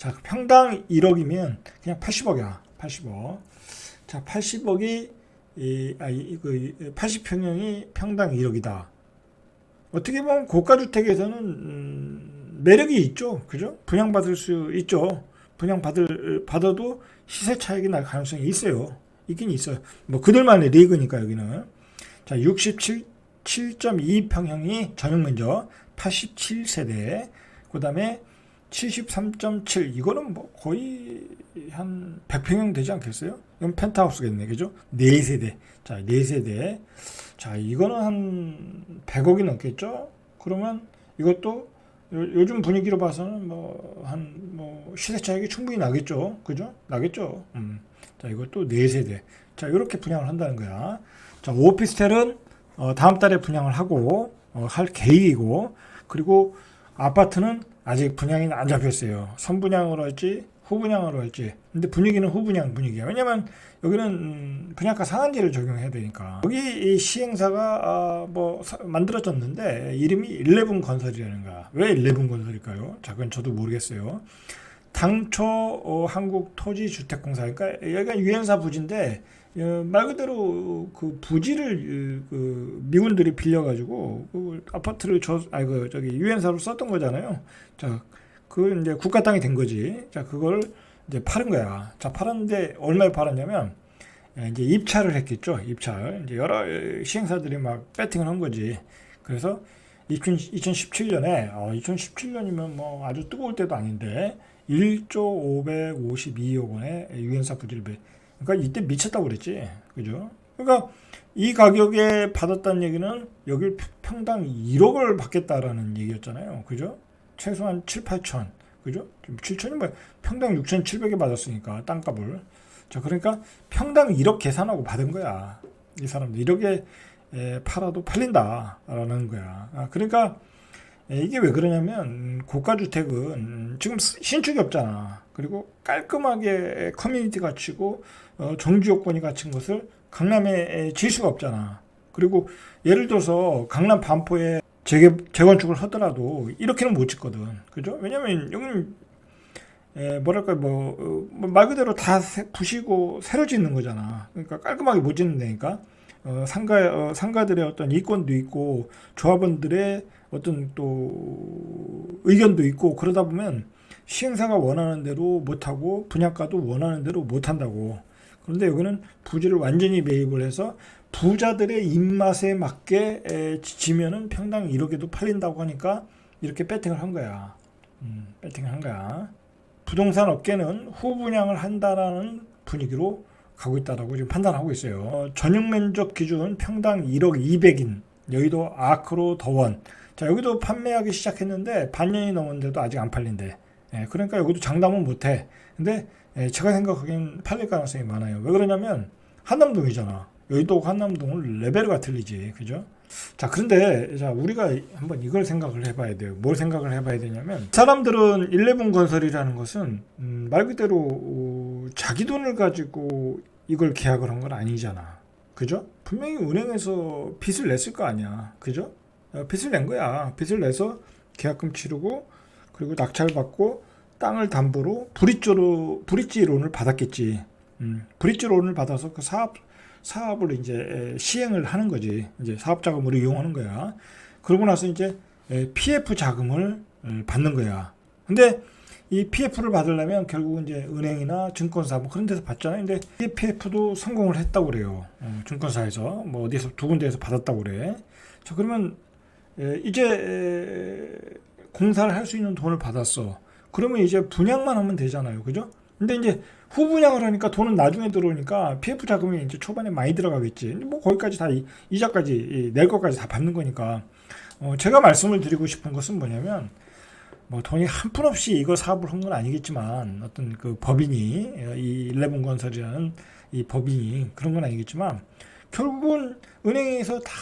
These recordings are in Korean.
자, 평당 1억이면 그냥 80억이야. 80억. 자, 80억이 이, 아, 이, 그 80평형이 평당 1억이다. 어떻게 보면 고가 주택에서는 음, 매력이 있죠. 그죠? 분양받을 수 있죠. 분양받을 받아도 시세 차익이 날 가능성이 있어요. 있긴 있어요. 뭐 그들만의 리그니까 여기는. 자, 67.2평형이 전용 면적 87세대. 그다음에 73.7 이거는 뭐 거의 한 100평형 되지 않겠어요? 이건 펜트하우스겠네. 그죠? 4세대. 자, 4세대. 자, 이거는 한 100억이 넘겠죠? 그러면 이것도 요, 요즘 분위기로 봐서는 뭐한뭐 시세 차익이 충분히 나겠죠. 그죠? 나겠죠. 음. 자, 이것도 4세대. 자, 이렇게 분양을 한다는 거야. 자, 오피스텔은 어, 다음 달에 분양을 하고 어, 할 계획이고 그리고 아파트는 아직 분양이 안 잡혔어요. 선분양으로 할지 후분양으로 할지. 근데 분위기는 후분양 분위기야. 왜냐면 여기는 음, 분양가 상한제를 적용해야 되니까. 여기 이 시행사가 아, 뭐 사- 만들어졌는데 이름이 11 건설이라는 거야. 왜11 건설일까요? 자, 그건 저도 모르겠어요. 당초 어, 한국 토지주택공사 그러니까 여기가 유엔사 부지인데 어, 말 그대로 그 부지를 어, 그 미군들이 빌려가지고 그 아파트를 저 아니 그 저기 유엔사로 썼던 거잖아요. 자, 그 이제 국가 땅이 된 거지. 자, 그걸 이제 팔은 거야. 자, 팔았는데 얼마에 팔았냐면 예, 이제 입찰을 했겠죠. 입찰. 이제 여러 어, 시행사들이 막 배팅을 한 거지. 그래서 2017년에 어, 2017년이면 뭐 아주 뜨거울 때도 아닌데 1조 552억 원의 유엔사 부지를 배. 그러니까 이때 미쳤다고 그랬지. 그죠? 그러니까 이 가격에 받았다는 얘기는 여기 평당 1억을 받겠다라는 얘기였잖아요. 그죠? 최소한 7, 8천. 그죠? 7천이 뭐 평당 6,700에 받았으니까 땅값을. 자, 그러니까 평당 1억 계산하고 받은 거야. 이 사람들 1억에 에, 팔아도 팔린다라는 거야. 아, 그러니까 에, 이게 왜 그러냐면 고가 주택은 음, 지금 스- 신축이 없잖아. 그리고 깔끔하게 커뮤니티 갖추고 어, 정주 요건이 갖춘 것을 강남에 에, 질 수가 없잖아. 그리고 예를 들어서 강남 반포에 재개, 재건축을 하더라도 이렇게는 못 짓거든. 그죠? 왜냐면 여기는 에, 뭐랄까 뭐, 어, 뭐말 그대로 다 새- 부시고 새로 짓는 거잖아. 그러니까 깔끔하게 못 짓는 데니까 어, 상가 어, 상가들의 어떤 이권도 있고 조합원들의 어떤 또 의견도 있고 그러다 보면 시행사가 원하는 대로 못 하고 분양가도 원하는 대로 못 한다고. 그런데 여기는 부지를 완전히 매입을 해서 부자들의 입맛에 맞게 에, 지면은 평당 1억에도 팔린다고 하니까 이렇게 배팅을 한 거야. 음, 배팅을 한 거야. 부동산 업계는 후분양을 한다라는 분위기로 가고 있다라고 지금 판단하고 있어요. 어, 전용 면적 기준 평당 1억 200인 여의도 아크로 더원. 자 여기도 판매하기 시작했는데 반년이 넘었는데도 아직 안 팔린대. 예, 그러니까 여기도 장담은 못 해. 근데 예, 제가 생각하기엔 팔릴 가능성이 많아요. 왜 그러냐면 한남동이잖아. 여의도 한남동은 레벨가 틀리지, 그죠? 자, 그런데 자 우리가 한번 이걸 생각을 해 봐야 돼요. 뭘 생각을 해 봐야 되냐면 사람들은 11 건설이라는 것은 음, 말 그대로 어, 자기 돈을 가지고 이걸 계약을 한 건 아니잖아. 그죠? 분명히 은행에서 빚을 냈을 거 아니야. 그죠? 어, 빚을 낸 거야. 빚을 내서 계약금 치르고 그리고 낙찰 받고 땅을 담보로 브릿지로 브릿지 론을 받았겠지. 음, 브릿지 론을 받아서 그 사업 사업을 이제 에, 시행을 하는 거지. 이제 사업 자금으로 이용하는 거야. 그러고 나서 이제 에, PF 자금을 에, 받는 거야. 근데 이 PF를 받으려면 결국은 이제 은행이나 증권사 뭐 그런 데서 받잖아요. 근데 이 PF도 성공을 했다고 그래요. 어, 증권사에서 뭐 어디서 두 군데에서 받았다고 그래. 자 그러면 에, 이제 에, 공사를 할 수 있는 돈을 받았어. 그러면 이제 분양만 하면 되잖아요. 그죠? 근데 이제 후분양을 하니까 돈은 나중에 들어오니까 PF 자금이 이제 초반에 많이 들어가겠지. 뭐 거기까지 다 이- 이자까지 이- 낼 것까지 다 받는 거니까. 어, 제가 말씀을 드리고 싶은 것은 뭐냐면 뭐 돈이 한 푼 없이 이거 사업을 한 건 아니겠지만 어떤 그 법인이 어, 이 일레븐 건설이라는 이 법인이 그런 건 아니겠지만 결국은 은행에서 다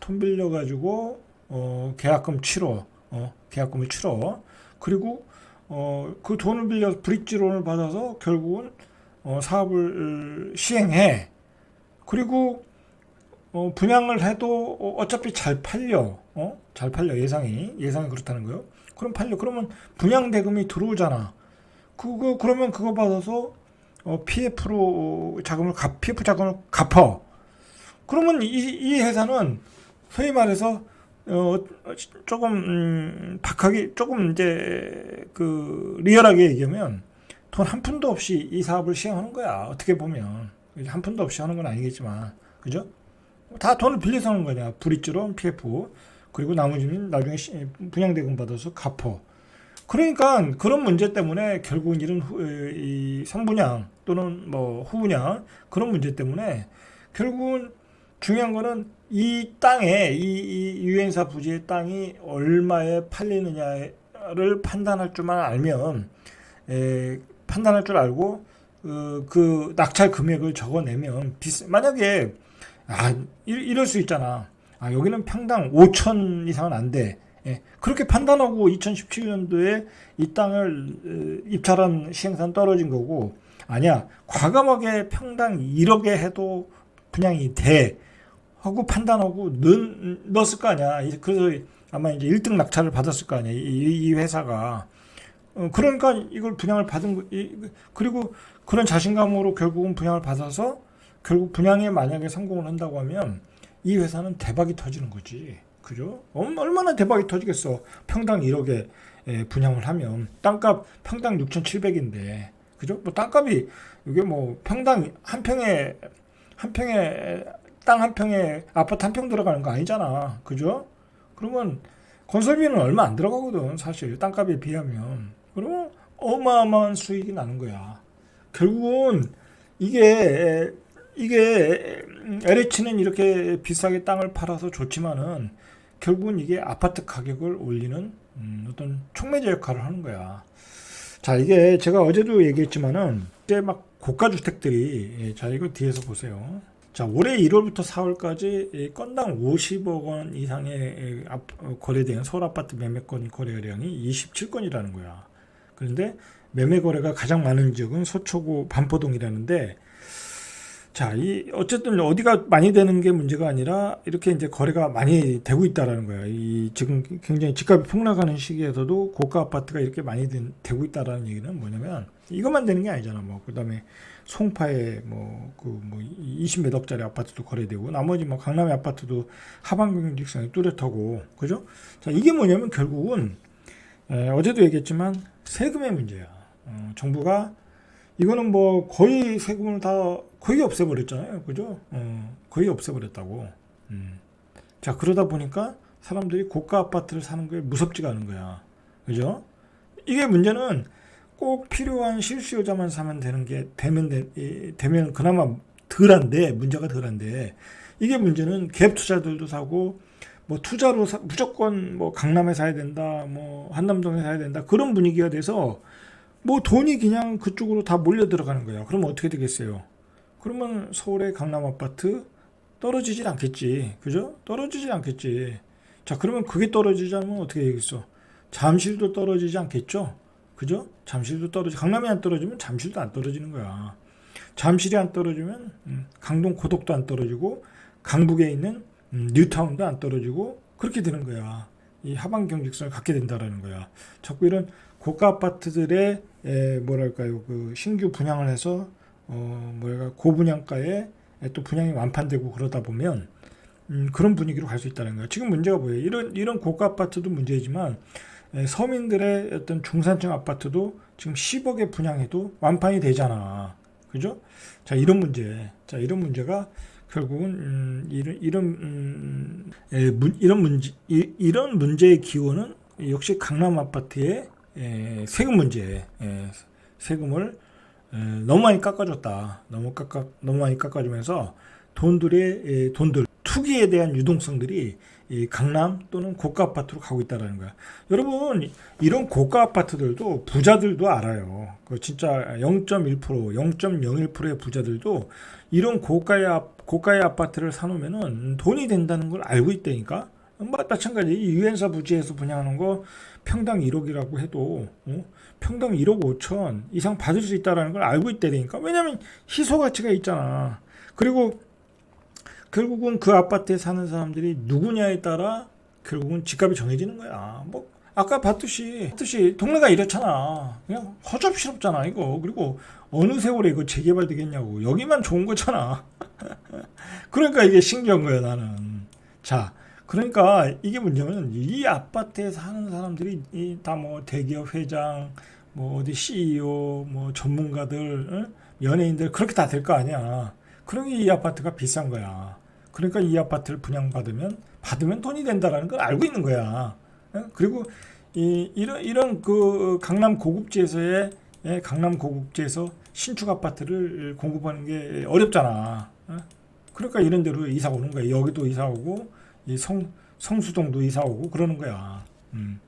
돈 빌려 가지고 어, 계약금 치러 어, 계약금을 치러 그리고 어, 그 돈을 빌려 브릿지 론을 받아서 결국은 어, 사업을 시행해. 그리고 어, 분양을 해도 어, 어차피 잘 팔려. 어? 잘 팔려 예상이 예상이 그렇다는 거요. 그럼 팔려. 그러면 분양 대금이 들어오잖아. 그거 그러면 그거 받아서 어, PF로 자금을 갚 PF 자금을 갚아. 그러면 이, 이 회사는 소위 말해서 어 조금 음, 박하게 조금 이제 그 리얼하게 얘기하면 돈 한 푼도 없이 이 사업을 시행하는 거야. 어떻게 보면 한 푼도 없이 하는 건 아니겠지만 그죠? 다 돈을 빌려서 하는 거냐. 브릿지론 PF 그리고 나머지는 나중에 시- 분양대금 받아서 갚어. 그러니까 그런 문제 때문에 결국은 이런 후, 이 선분양 또는 뭐 후분양 그런 문제 때문에 결국은 중요한 거는 이 땅에 이, 이 유엔사 부지의 땅이 얼마에 팔리느냐를 판단할 줄만 알면 에, 판단할 줄 알고 어, 그 낙찰 금액을 적어내면 비싸 만약에 아 이- 이럴 수 있잖아 아 여기는 평당 5천 이상은 안 돼. 예, 그렇게 판단하고 2017년도에 이 땅을 어, 입찰한 시행산 떨어진 거고 아니야. 과감하게 평당 1억에 해도 분양이 돼. 하고 판단하고 넣, 넣었을 거 아니야. 이- 그래서 아마 이제 1등 낙찰을 받았을 거 아니야. 이, 이 회사가. 어, 그러니까 이걸 분양을 받은 거 이- 그리고 그런 자신감으로 결국은 분양을 받아서 결국 분양에 만약에 성공을 한다고 하면 이 회사는 대박이 터지는 거지. 그죠? 얼- 얼마나 대박이 터지겠어. 평당 1억에 예, 분양을 하면 땅값 평당 6,700인데. 그죠? 뭐 땅값이 이게 뭐 평당 한 평에 한 평에 땅 한 평에 아파트 한 평 들어가는 거 아니잖아. 그죠? 그러면 건설비는 얼마 안 들어가거든. 사실 땅값에 비하면. 그러면 어마어마한 수익이 나는 거야. 결국은 이게 이게 LH는 이렇게 비싸게 땅을 팔아서 좋지만은 결국은 이게 아파트 가격을 올리는 음, 어떤 촉매제 역할을 하는 거야. 자, 이게 제가 어제도 얘기했지만은 이제 막 고가 주택들이 예, 자 이거 뒤에서 보세요. 자, 올해 1월부터 4월까지 건당 50억 원 이상의 어, 거래된 서울 아파트 매매권 거래량이 27건이라는 거야. 그런데 매매 거래가 가장 많은 지역은 서초구 반포동이라는데 자, 이 어쨌든 어디가 많이 되는 게 문제가 아니라 이렇게 이제 거래가 많이 되고 있다라는 거예요. 이 지금 굉장히 집값이 폭락하는 시기에서도 고가 아파트가 이렇게 많이 된- 되고 있다라는 얘기는 뭐냐면 이것만 되는 게 아니잖아. 뭐 그다음에 송파에 뭐 그 뭐 20몇 억짜리 아파트도 거래되고 나머지 뭐 강남의 아파트도 하반 경직성이 뚜렷하고 그죠? 자, 이게 뭐냐면 결국은 에, 어제도 얘기했지만 세금의 문제야. 어, 정부가 이거는 뭐 거의 세금을 다 거의 없애버렸잖아요. 그죠? 어, 거의 없애버렸다고. 음. 자, 그러다 보니까 사람들이 고가 아파트를 사는 게 무섭지가 않은 거야. 그죠? 이게 문제는 꼭 필요한 실수요자만 사면 되는 게 되면 되, 이- 되면 그나마 덜한데 문제가 덜한데 이게 문제는 갭 투자들도 사고 뭐 투자로 사- 무조건 뭐 강남에 사야 된다 뭐 한남동에 사야 된다 그런 분위기가 돼서 뭐 돈이 그냥 그쪽으로 다 몰려 들어가는 거야. 그러면 어떻게 되겠어요? 그러면 서울의 강남 아파트 떨어지질 않겠지. 그죠? 떨어지질 않겠지. 자, 그러면 그게 떨어지지 않으면 어떻게 되겠어? 잠실도 떨어지지 않겠죠? 그죠? 잠실도 떨어지, 강남이 안 떨어지면 잠실도 안 떨어지는 거야. 잠실이 안 떨어지면 음, 강동 고덕도 안 떨어지고 강북에 있는 음, 뉴타운도 안 떨어지고 그렇게 되는 거야. 이 하반 경직성을 갖게 된다라는 거야. 자꾸 이런 고가 아파트들의 에, 뭐랄까요 그 신규 분양을 해서 어 뭐랄까 고분양가에 또 분양이 완판되고 그러다 보면 음, 그런 분위기로 갈 수 있다는 거야. 지금 문제가 뭐예요? 이런 이런 고가 아파트도 문제지만 에, 서민들의 어떤 중산층 아파트도 지금 10억에 분양해도 완판이 되잖아. 그죠? 자 이런 문제, 자 이런 문제가 결국은 음, 이런 이런 음, 에, 문, 이런 문제 이, 이런 문제의 기원은 역시 강남 아파트의 에, 세금 문제, 에, 세금을 에, 너무 많이 깎아줬다. 너무 깎아 너무 많이 깎아주면서 돈들의 에, 돈들 투기에 대한 유동성들이 이 강남 또는 고가 아파트로 가고 있다라는 거야. 여러분 이런 고가 아파트들도 부자들도 알아요. 그 진짜 0.1% 0.01%의 부자들도 이런 고가의 아- 고가의 아파트를 사놓으면은 돈이 된다는 걸 알고 있다니까. 뭐 마찬가지 이 유엔사 부지에서 분양하는 거 평당 1억이라고 해도 어? 평당 1억 5천 이상 받을 수 있다라는 걸 알고 있다니까. 왜냐면 희소 가치가 있잖아. 그리고 결국은 그 아파트에 사는 사람들이 누구냐에 따라 결국은 집값이 정해지는 거야. 뭐 아까 봤듯이 봤듯이 동네가 이렇잖아. 그냥 허접스럽잖아 이거. 그리고 어느 세월에 이거 재개발 되겠냐고. 여기만 좋은 거잖아. 그러니까 이게 신기한 거야 나는. 자, 그러니까 이게 문제는 이 아파트에 사는 사람들이 다 뭐 대기업 회장, 뭐 어디 CEO, 뭐 전문가들, 응? 연예인들 그렇게 다 될 거 아니야. 그러니 이 아파트가 비싼 거야. 그러니까 이 아파트를 분양받으면 받으면 돈이 된다라는 걸 알고 있는 거야. 응? 그리고 이 이런 이런 그 강남 고급지에서의 예, 강남 고급지에서 신축 아파트를 공급하는 게 어렵잖아. 응? 그러니까 이런 데로 이사 오는 거야. 여기도 이사 오고 이 성 성수동도 이사 오고 그러는 거야. 음.